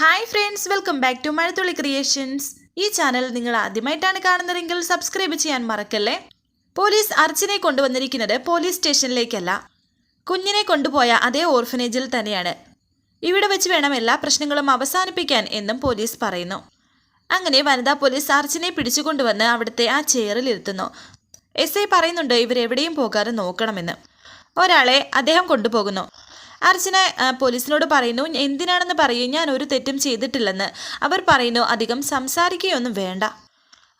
Hi friends welcome back to Mazhathulli creations ഈ channel നിങ്ങൾ ആദ്യമായിട്ടാണ് കാണുന്നതെങ്കിൽ സബ്സ്ക്രൈബ് ചെയ്യാൻ മറക്കല്ലേ? പോലീസ് അർച്ചനെ കൊണ്ടുവന്നിരിക്കുന്നത് പോലീസ് സ്റ്റേഷനിലേക്കല്ല കുഞ്ഞിനെ കൊണ്ടുപോയ അതേ ഓർഫനേജിൽ തന്നെയാണ്. ഇവിടെ വെച്ച് വേണം എല്ലാ പ്രശ്നങ്ങളും അവസാനിപ്പിക്കാൻ എന്നും പോലീസ് പറയുന്നു. അങ്ങനെ വനിതാ പോലീസ് അർച്ചനെ പിടിച്ചുകൊണ്ടുവന്ന് അവിടുത്തെ ആ ചെയറിൽ ഇരുത്തുന്നു. എസ് ഐ പറയുന്നുണ്ട് ഇവരെവിടെയും പോകാതെ നോക്കണമെന്ന്. ഒരാളെ അദ്ദേഹം കൊണ്ടുപോകുന്നു. അർച്ചന പോലീസിനോട് പറയുന്നു എന്തിനാണെന്ന് പറയൂ ഞാൻ ഒരു തെറ്റും ചെയ്തിട്ടില്ലെന്ന്. അവർ പറയുന്നു അധികം സംസാരിക്കുകയൊന്നും വേണ്ട.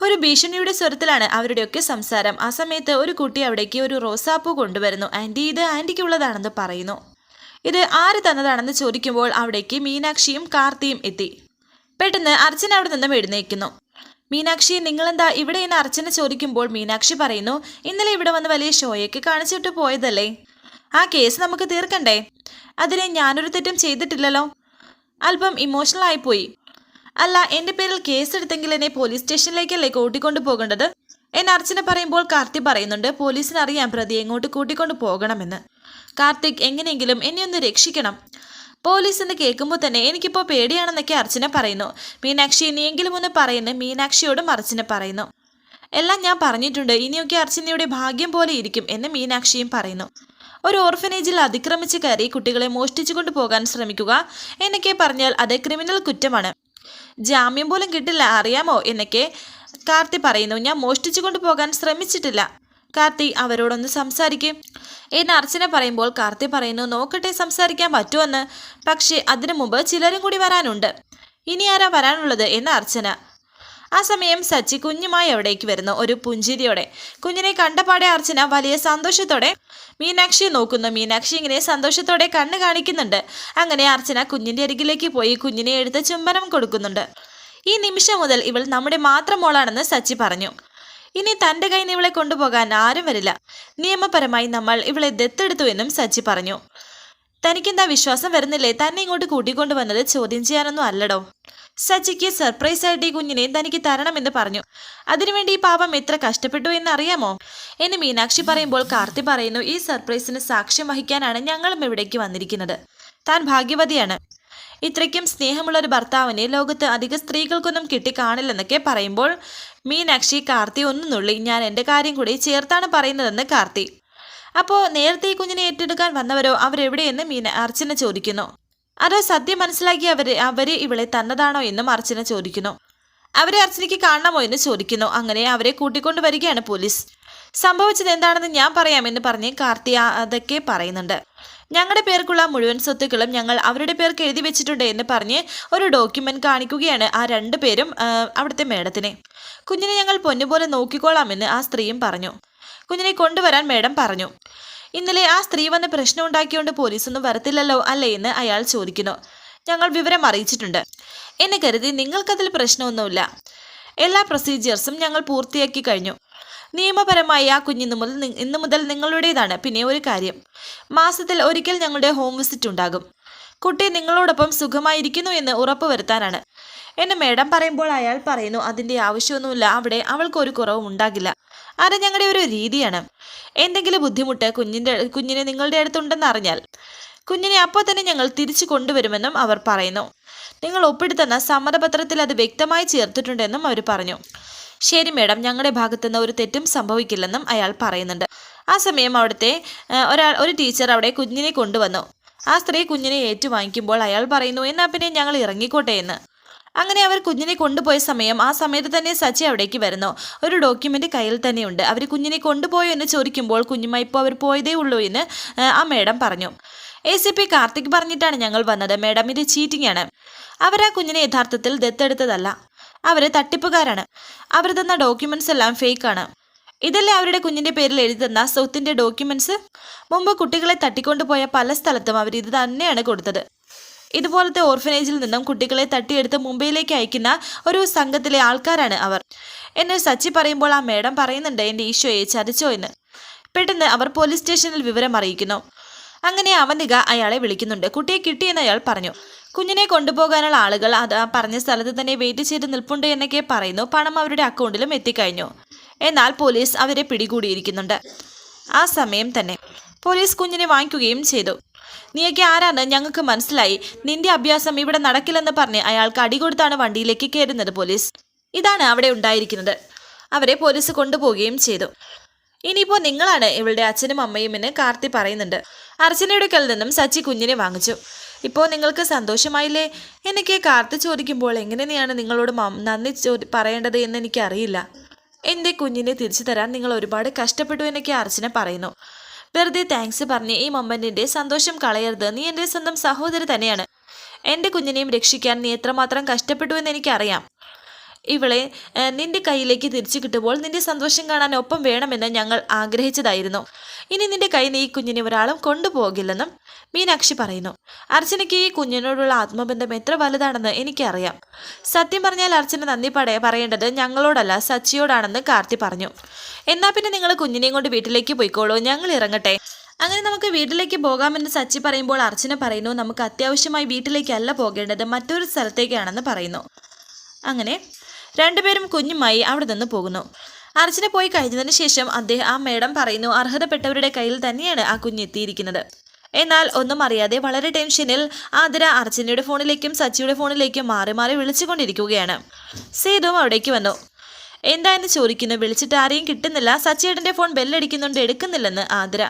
ഒരു ഭീഷണിയുടെ സ്വരത്തിലാണ് അവരുടെയൊക്കെ സംസാരം. ആ സമയത്ത് ഒരു കുട്ടി അവിടേക്ക് ഒരു റോസാപ്പൂ കൊണ്ടുവരുന്നു. ആന്റി ഇത് ആന്റിക്കുള്ളതാണെന്ന് പറയുന്നു. ഇത് ആര് തന്നതാണെന്ന് ചോദിക്കുമ്പോൾ അവിടേക്ക് മീനാക്ഷിയും കാർത്തിയും എത്തി. പെട്ടെന്ന് അർച്ചന അവിടെ നിന്നും എഴുന്നേക്കുന്നു മീനാക്ഷി നിങ്ങളെന്താ ഇവിടെ എന്ന് അർച്ചന ചോദിക്കുമ്പോൾ മീനാക്ഷി പറയുന്നു ഇന്നലെ ഇവിടെ വന്ന് വലിയ ഷോയൊക്കെ കാണിച്ചിട്ട് പോയതല്ലേ? ആ കേസ് നമുക്ക് തീർക്കണ്ടേ? അതിന് ഞാനൊരു തെറ്റും ചെയ്തിട്ടില്ലല്ലോ. അല്പം ഇമോഷണൽ ആയിപ്പോയി. അല്ല എന്റെ പേരിൽ കേസ് എടുത്തെങ്കിൽ എന്നെ പോലീസ് സ്റ്റേഷനിലേക്കല്ലേ കൂട്ടിക്കൊണ്ടു പോകേണ്ടത്? എന്നെ അർച്ചന പറയുമ്പോൾ കാർത്തിക് പറയുന്നുണ്ട് പോലീസിന് അറിയാം പ്രതി എങ്ങോട്ട് കൂട്ടിക്കൊണ്ടു പോകണമെന്ന്. കാർത്തിക് എങ്ങനെയെങ്കിലും എന്നെ ഒന്ന് രക്ഷിക്കണം. പോലീസ് എന്ന് കേൾക്കുമ്പോൾ തന്നെ എനിക്കിപ്പോൾ പേടിയാണെന്നൊക്കെ അർച്ചന പറയുന്നു. മീനാക്ഷി ഇനിയെങ്കിലും ഒന്ന് പറയുന്നു മീനാക്ഷിയോടും അർച്ചന പറയുന്നു. എല്ലാം ഞാൻ പറഞ്ഞിട്ടുണ്ട്. ഇനിയൊക്കെ അർച്ചനയുടെ ഭാഗ്യം പോലെ ഇരിക്കും എന്ന് മീനാക്ഷിയും പറയുന്നു. ഒരു ഓർഫനേജിൽ അതിക്രമിച്ച് കയറി കുട്ടികളെ മോഷ്ടിച്ചു കൊണ്ടുപോകാൻ ശ്രമിക്കുക എന്നൊക്കെ പറഞ്ഞാൽ അത് ക്രിമിനൽ കുറ്റമാണ്. ജാമ്യം പോലും കിട്ടില്ല അറിയാമോ എന്നൊക്കെ കാർത്തി പറയുന്നു. ഞാൻ മോഷ്ടിച്ചു കൊണ്ടുപോകാൻ ശ്രമിച്ചിട്ടില്ല. കാർത്തി അവരോടൊന്ന് സംസാരിക്കും. എന്ന് അർച്ചന പറയുമ്പോൾ കാർത്തി പറയുന്നു നോക്കട്ടെ സംസാരിക്കാൻ പറ്റുമെന്ന്. പക്ഷേ അതിനു മുമ്പ് ചിലരും കൂടി വരാനുണ്ട്. ഇനി ആരാ വരാനുള്ളത്? എന്ന് അർച്ചന ആ സമയം സച്ചി കുഞ്ഞുമായി അവിടേക്ക് വരുന്നു. ഒരു പുഞ്ചിരിയോടെ. കുഞ്ഞിനെ കണ്ടപാടെ അർച്ചന വലിയ സന്തോഷത്തോടെ മീനാക്ഷിയെ നോക്കുന്നു. മീനാക്ഷി ഇങ്ങനെ സന്തോഷത്തോടെ കണ്ണ് കാണിക്കുന്നുണ്ട്. അങ്ങനെ അർച്ചന കുഞ്ഞിന്റെ അരികിലേക്ക് പോയി കുഞ്ഞിനെ എടുത്ത് ചുംബനം കൊടുക്കുന്നുണ്ട്. ഈ നിമിഷം മുതൽ ഇവൾ നമ്മുടെ മാത്രം മോളാണെന്ന് സച്ചി പറഞ്ഞു. ഇനി തന്റെ കൈ ഇവളെ കൊണ്ടുപോകാൻ ആരും വരില്ല. നിയമപരമായി നമ്മൾ ഇവളെ ദത്തെടുത്തു എന്നും സച്ചി പറഞ്ഞു. തനിക്കെന്താ വിശ്വാസം വരുന്നില്ലേ? തന്നെ ഇങ്ങോട്ട് കൂട്ടിക്കൊണ്ടുവന്നത് ചോദ്യം ചെയ്യാനൊന്നും അല്ലടോ. സച്ചിക്ക് സർപ്രൈസ് ആയിട്ട് ഈ കുഞ്ഞിനെ തനിക്ക് തരണമെന്ന് പറഞ്ഞു. അതിനുവേണ്ടി ഈ പാപം എത്ര കഷ്ടപ്പെട്ടു എന്ന് അറിയാമോ എന്ന് മീനാക്ഷി പറയുമ്പോൾ കാർത്തി പറയുന്നു ഈ സർപ്രൈസിന് സാക്ഷ്യം വഹിക്കാനാണ് ഞങ്ങളും ഇവിടേക്ക് വന്നിരിക്കുന്നത്. താൻ ഭാഗ്യവതിയാണ്. ഇത്രയ്ക്കും സ്നേഹമുള്ള ഒരു ഭർത്താവിനെ ലോകത്ത് അധിക സ്ത്രീകൾക്കൊന്നും കിട്ടിക്കാണില്ലെന്നൊക്കെ പറയുമ്പോൾ മീനാക്ഷി കാർത്തി ഒന്ന് നുള്ളി ഞാൻ എന്റെ കാര്യം കൂടി ചേർത്താണ് പറയുന്നതെന്ന് കാർത്തി. അപ്പോൾ നേരത്തെ ഈ കുഞ്ഞിനെ ഏറ്റെടുക്കാൻ വന്നവരോ അവരെവിടെയെന്ന് മീന അർച്ചന ചോദിക്കുന്നു. അതോ സത്യം മനസ്സിലാക്കി അവർ അവർ ഇവളെ തന്നതാണോ എന്നും അർച്ചന ചോദിക്കുന്നു. അവരെ അർച്ചനയ്ക്ക് കാണണമോ എന്ന് ചോദിക്കുന്നു. അങ്ങനെ അവരെ കൂട്ടിക്കൊണ്ടു വരികയാണ് പോലീസ്. സംഭവിച്ചത് എന്താണെന്ന് ഞാൻ പറയാമെന്ന് പറഞ്ഞ് കാർത്തി അതൊക്കെ പറയുന്നുണ്ട്. ഞങ്ങളുടെ പേർക്കുള്ള മുഴുവൻ സ്വത്തുക്കളും ഞങ്ങൾ അവരുടെ പേർക്ക് എഴുതി വെച്ചിട്ടുണ്ട് എന്ന് പറഞ്ഞ് ഒരു ഡോക്യുമെന്റ് കാണിക്കുകയാണ് ആ രണ്ടു പേരും അവിടുത്തെ മേഡത്തിനെ. കുഞ്ഞിനെ ഞങ്ങൾ പൊന്നുപോലെ നോക്കിക്കോളാമെന്ന് ആ സ്ത്രീയും പറഞ്ഞു. കുഞ്ഞിനെ കൊണ്ടുവരാൻ മേഡം പറഞ്ഞു. ഇന്നലെ ആ സ്ത്രീ വന്ന് പ്രശ്നം ഉണ്ടാക്കിയോണ്ട് പോലീസൊന്നും വരത്തില്ലല്ലോ അല്ലേ എന്ന് അയാൾ ചോദിക്കുന്നു. ഞങ്ങൾ വിവരം അറിയിച്ചിട്ടുണ്ട്. എന്നെ കരുതി നിങ്ങൾക്കതിൽ പ്രശ്നമൊന്നുമില്ല. എല്ലാ പ്രൊസീജിയേഴ്സും ഞങ്ങൾ പൂർത്തിയാക്കി കഴിഞ്ഞു. നിയമപരമായി ആ കുഞ്ഞിന്ന് മുതൽ ഇന്ന് മുതൽ നിങ്ങളുടേതാണ്. പിന്നെ ഒരു കാര്യം. മാസത്തിൽ ഒരിക്കൽ ഞങ്ങളുടെ ഹോം വിസിറ്റ് ഉണ്ടാകും. കുട്ടി നിങ്ങളോടൊപ്പം സുഖമായിരിക്കുന്നു എന്ന് ഉറപ്പുവരുത്താനാണ്. എന്ന് മേഡം പറയുമ്പോൾ അയാൾ പറയുന്നു അതിന്റെ ആവശ്യമൊന്നുമില്ല അവിടെ അവൾക്ക് ഒരു കുറവും ഉണ്ടാകില്ല. അത് ഞങ്ങളുടെ ഒരു രീതിയാണ്. എന്തെങ്കിലും ബുദ്ധിമുട്ട് കുഞ്ഞിന്റെ കുഞ്ഞിനെ നിങ്ങളുടെ അടുത്തുണ്ടെന്ന് അറിഞ്ഞാൽ കുഞ്ഞിനെ അപ്പോൾ തന്നെ ഞങ്ങൾ തിരിച്ചു കൊണ്ടുവരുമെന്നും അവർ പറയുന്നു. നിങ്ങൾ ഒപ്പിടുത്തുന്ന സമ്മതപത്രത്തിൽ അത് വ്യക്തമായി ചേർത്തിട്ടുണ്ടെന്നും അവർ പറഞ്ഞു. ശരി മേഡം ഞങ്ങളുടെ ഭാഗത്തുനിന്ന് ഒരു തെറ്റും സംഭവിക്കില്ലെന്നും അയാൾ പറയുന്നുണ്ട്. ആ സമയം അവിടുത്തെ ഒരാൾ ഒരു ടീച്ചർ അവിടെ കുഞ്ഞിനെ കൊണ്ടുവന്നു. ആ സ്ത്രീ കുഞ്ഞിനെ ഏറ്റുവാങ്ങിക്കുമ്പോൾ അയാൾ പറയുന്നു എന്നാ പിന്നെ ഞങ്ങൾ ഇറങ്ങിക്കോട്ടെ എന്ന്. അങ്ങനെ അവർ കുഞ്ഞിനെ കൊണ്ടുപോയ സമയം ആ സമയത്ത് തന്നെ സച്ചി അവിടേക്ക് വരുന്നു. ഒരു ഡോക്യുമെന്റ് കയ്യിൽ തന്നെയുണ്ട്. അവർ കുഞ്ഞിനെ കൊണ്ടുപോയോ എന്ന് ചോദിക്കുമ്പോൾ കുഞ്ഞുമായി ഇപ്പോൾ അവർ പോയതേ ഉള്ളൂ എന്ന് ആ, ആ മേഡം പറഞ്ഞു. എ സി പി കാർത്തിക് പറഞ്ഞിട്ടാണ് ഞങ്ങൾ വന്നത്. മേഡം ഇത് ചീറ്റിംഗ് ആണ്. അവർ ആ കുഞ്ഞിനെ യഥാർത്ഥത്തിൽ ദത്തെടുത്തതല്ല. അവർ തട്ടിപ്പുകാരാണ്. അവർ തന്ന ഡോക്യുമെന്റ്സ് എല്ലാം ഫേക്കാണ് ഇതല്ലേ അവരുടെ കുഞ്ഞിന്റെ പേരിൽ എഴുതുന്ന തന്ന സ്വത്തിന്റെ ഡോക്യുമെന്റ്സ് മുമ്പ് കുട്ടികളെ തട്ടിക്കൊണ്ടുപോയ പല സ്ഥലത്തും അവർ ഇത് തന്നെയാണ് കൊടുത്തത്. ഇതുപോലത്തെ ഓർഫനേജിൽ നിന്നും കുട്ടികളെ തട്ടിയെടുത്ത് മുംബൈയിലേക്ക് അയക്കുന്ന ഒരു സംഘത്തിലെ ആൾക്കാരാണ് അവർ. എന്നെ സച്ചി പറയുമ്പോൾ ആ മേഡം പറയുന്നുണ്ട് എന്റെ ഈശോയെ ചതിച്ചോ എന്ന്. പെട്ടെന്ന് അവർ പോലീസ് സ്റ്റേഷനിൽ വിവരം അറിയിക്കുന്നു. അങ്ങനെ അവന്തിക അയാളെ വിളിക്കുന്നുണ്ട്. കുട്ടിയെ കിട്ടിയെന്ന് അയാൾ പറഞ്ഞു. കുഞ്ഞിനെ കൊണ്ടുപോകാനുള്ള ആളുകൾ അത് പറഞ്ഞ സ്ഥലത്ത് തന്നെ വെയിറ്റ് ചെയ്ത് നിൽപ്പുണ്ട് എന്നൊക്കെ പറയുന്നു. പണം അവരുടെ അക്കൗണ്ടിലും എത്തിക്കഴിഞ്ഞു. എന്നാൽ പോലീസ് അവരെ പിടികൂടിയിരിക്കുന്നുണ്ട്. ആ സമയം തന്നെ പോലീസ് കുഞ്ഞിനെ വാങ്ങിക്കുകയും ചെയ്തു. നീയൊക്കെ ആരാണ് ഞങ്ങൾക്ക് മനസ്സിലായി. നിന്റെ അഭ്യാസം ഇവിടെ നടക്കില്ലെന്ന് പറഞ്ഞ് അയാൾക്ക് അടികൊടുത്താണ് വണ്ടിയിലേക്ക് കയറുന്നത് പോലീസ്. ഇതാണ് അവിടെ ഉണ്ടായിരിക്കുന്നത്. അവരെ പോലീസ് കൊണ്ടുപോവുകയും ചെയ്തു. ഇനിയിപ്പോൾ നിങ്ങളാണ് ഇവളുടെ അച്ഛനും അമ്മയും എന്ന് കാർത്തി പറയുന്നുണ്ട്. അർച്ചനയുടെ കയ്യിൽ നിന്നും സച്ചി കുഞ്ഞിനെ വാങ്ങിച്ചു. ഇപ്പോൾ നിങ്ങൾക്ക് സന്തോഷമായില്ലേ എനിക്ക് കാർത്തി ചോദിക്കുമ്പോൾ എങ്ങനെയാണ് നിങ്ങളോട് നന്ദി പറയേണ്ടത് എന്ന് എനിക്കറിയില്ല. എന്റെ കുഞ്ഞിനെ തിരിച്ചു തരാൻ നിങ്ങൾ ഒരുപാട് കഷ്ടപ്പെട്ടു എന്നൊക്കെ അർച്ചന പറയുന്നു. വെറുതെ താങ്ക്സ് പറഞ്ഞ് ഈ മൊമെന്റിന്റെ സന്തോഷം കളയരുത്. നീ എന്റെ സ്വന്തം സഹോദരി തന്നെയാണ്. എന്റെ കുഞ്ഞിനെയും രക്ഷിക്കാൻ നീ എത്രമാത്രം കഷ്ടപ്പെട്ടു എന്ന് എനിക്കറിയാം. ഇവളെ നിന്റെ കയ്യിലേക്ക് തിരിച്ചു കിട്ടുമ്പോൾ നിന്റെ സന്തോഷം കാണാൻ ഒപ്പം വേണമെന്ന് ഞങ്ങൾ ആഗ്രഹിച്ചതായിരുന്നു. ഇനി നിന്റെ കൈ ഈ കുഞ്ഞിനെ ഒരാളും കൊണ്ടുപോകില്ലെന്നും മീനാക്ഷി പറയുന്നു. അർച്ചനയ്ക്ക് ഈ കുഞ്ഞിനോടുള്ള ആത്മബന്ധം എത്ര വലുതാണെന്ന് എനിക്കറിയാം. സത്യം പറഞ്ഞാൽ അർച്ചന നന്ദി പട പറയേണ്ടത് ഞങ്ങളോടല്ല സച്ചിയോടാണെന്ന് കാർത്തി പറഞ്ഞു. എന്നാൽ പിന്നെ നിങ്ങൾ കുഞ്ഞിനെയും കൊണ്ട് വീട്ടിലേക്ക് പോയിക്കോളൂ ഞങ്ങൾ ഇറങ്ങട്ടെ. അങ്ങനെ നമുക്ക് വീട്ടിലേക്ക് പോകാമെന്ന് സച്ചി പറയുമ്പോൾ അർച്ചന പറയുന്നു നമുക്ക് അത്യാവശ്യമായി വീട്ടിലേക്കല്ല പോകേണ്ടത് മറ്റൊരു സ്ഥലത്തേക്കാണെന്ന് പറയുന്നു. അങ്ങനെ രണ്ടുപേരും കുഞ്ഞുമായി അവിടെ നിന്ന് പോകുന്നു. അർച്ചന പോയി കഴിഞ്ഞതിന് ശേഷം അദ്ദേഹം ആ മേഡം പറയുന്നു അർഹതപ്പെട്ടവരുടെ കയ്യിൽ തന്നെയാണ് ആ കുഞ്ഞ് എത്തിയിരിക്കുന്നത്. എന്നാൽ ഒന്നും അറിയാതെ വളരെ ടെൻഷനിൽ ആതിര അർച്ചനയുടെ ഫോണിലേക്കും സച്ചിയുടെ ഫോണിലേക്കും മാറി മാറി വിളിച്ചുകൊണ്ടിരിക്കുകയാണ്. സേതുവും അവിടേക്ക് വന്നു. എന്തായെന്ന് ചോദിക്കുന്നു? വിളിച്ചിട്ട് ആരെയും കിട്ടുന്നില്ല. സച്ചിയേട്ടന്റെ ഫോൺ ബെല്ലടിക്കുന്നുണ്ട് എടുക്കുന്നില്ലെന്ന് ആതിര.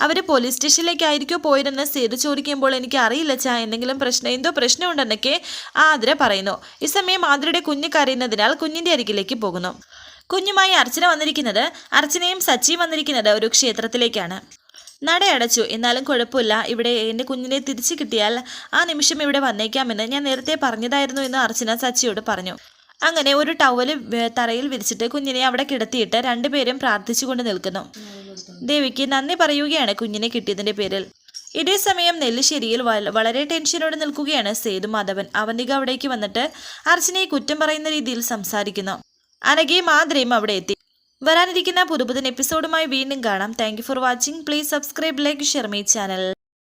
അവർ പോലീസ് സ്റ്റേഷനിലേക്കായിരിക്കോ പോയിരുന്ന? സേതു ചോദിക്കുമ്പോൾ എനിക്ക് അറിയില്ല ചാ എന്തെങ്കിലും പ്രശ്നം എന്തോ പ്രശ്നമുണ്ടെന്നൊക്കെ ആതിര പറയുന്നു. ഈ സമയം ആതിരയുടെ കുഞ്ഞ് കരയുന്നതിനാൽ കുഞ്ഞിന്റെ അരികിലേക്ക് പോകുന്നു. കുഞ്ഞുമായി അർച്ചന വന്നിരിക്കുന്നത് അർച്ചനയും സച്ചിയും വന്നിരിക്കുന്നത് ഒരു ക്ഷേത്രത്തിലേക്കാണ്. നട അടച്ചു. എന്നാലും കുഴപ്പമില്ല. ഇവിടെ എന്റെ കുഞ്ഞിനെ തിരിച്ചു കിട്ടിയാൽ ആ നിമിഷം ഇവിടെ വന്നേക്കാമെന്ന് ഞാൻ നേരത്തെ പറഞ്ഞതായിരുന്നു എന്ന് അർച്ചന സച്ചിയോട് പറഞ്ഞു. അങ്ങനെ ഒരു ടവൽ തറയിൽ വിരിച്ചിട്ട് കുഞ്ഞിനെ അവിടെ കിടത്തിയിട്ട് രണ്ടുപേരും പ്രാർത്ഥിച്ചുകൊണ്ട് നിൽക്കുന്നു. ദേവിക്ക് നന്ദി പറയുകയാണ് കുഞ്ഞിനെ കിട്ടിയതിന്റെ പേരിൽ. ഇതേ സമയം നെല്ലിശ്ശേരിയിൽ വളരെ ടെൻഷനോടെ നിൽക്കുകയാണ് സേതു മാധവൻ. അവന്തിക അവിടേക്ക് വന്നിട്ട് അർച്ചനയെ കുറ്റം പറയുന്ന രീതിയിൽ സംസാരിക്കുന്നു. അനഘയും ആദ്രയും അവിടെ എത്തി. വരാനിരിക്കുന്ന പുതുപുതൻ എപ്പിസോഡുമായി വീണ്ടും കാണാം. Thank for watching. Please subscribe like share my channel.